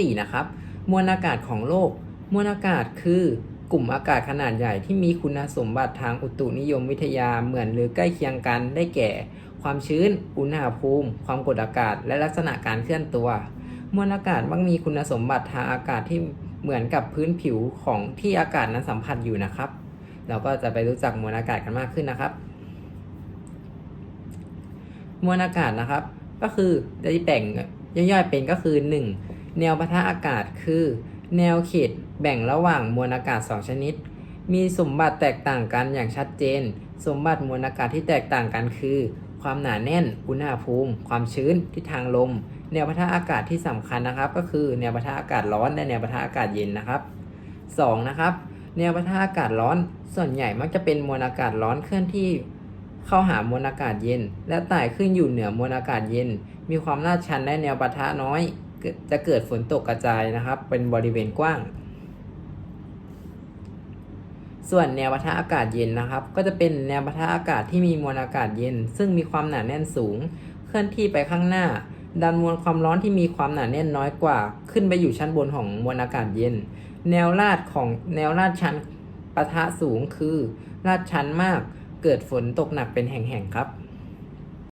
4นะครับมวลอากาศของโลก มวลอากาศคือกลุ่มอากาศขนาดใหญ่ที่มีคุณสมบัติทางอุตุนิยมวิทยาเหมือนหรือใกล้เคียงกันได้แก่ ความชื้น อุณหภูมิ ความกดอากาศ และลักษณะการเคลื่อนตัว มวลอากาศมักมีคุณสมบัติทางอากาศที่เหมือนกับพื้นผิวของที่อากาศนั้นสัมผัสอยู่นะครับ เราก็จะไปรู้จักมวลอากาศกันมากขึ้นนะครับ มวลอากาศนะครับ ก็คือจะแบ่งย่อยๆเป็นก็คือ 1. แนวปะทะอากาศคือ แนวเขตแบ่งระหว่างมวลอากาศ 2 ชนิด มีสมบัติแตกต่างกันอย่างชัดเจน สมบัติมวลอากาศที่แตกต่างกันคือ ความหนาแน่น อุณหภูมิ ความชื้น ทิศทางลม แนวปะทะอากาศที่สำคัญนะครับ ก็คือแนวปะทะอากาศร้อนและแนวปะทะอากาศเย็นนะครับ 2. นะครับ แนวปะทะอากาศร้อน ส่วนใหญ่มักจะเป็นมวลอากาศร้อนเคลื่อนที่เข้าหามวลอากาศเย็น และไต่ขึ้นอยู่เหนือมวลอากาศเย็น มีความลาดชันและแนวปะทะน้อย จะเกิดฝนตกกระจายนะครับ เป็นบริเวณกว้าง ส่วนแนวปะทะอากาศเย็นนะครับ ก็จะเป็นแนวปะทะอากาศที่มีมวลอากาศเย็น ซึ่งมีความหนาแน่นสูง เคลื่อนที่ไปข้างหน้า ดันมวลความร้อนที่มีความหนาแน่นน้อยกว่า ขึ้นไปอยู่ชั้นบนของมวลอากาศเย็น แนวลาดของแนวลาดชันปะทะสูงคือลาดชันมาก เกิดฝนตกหนักเป็นแห่งๆครับ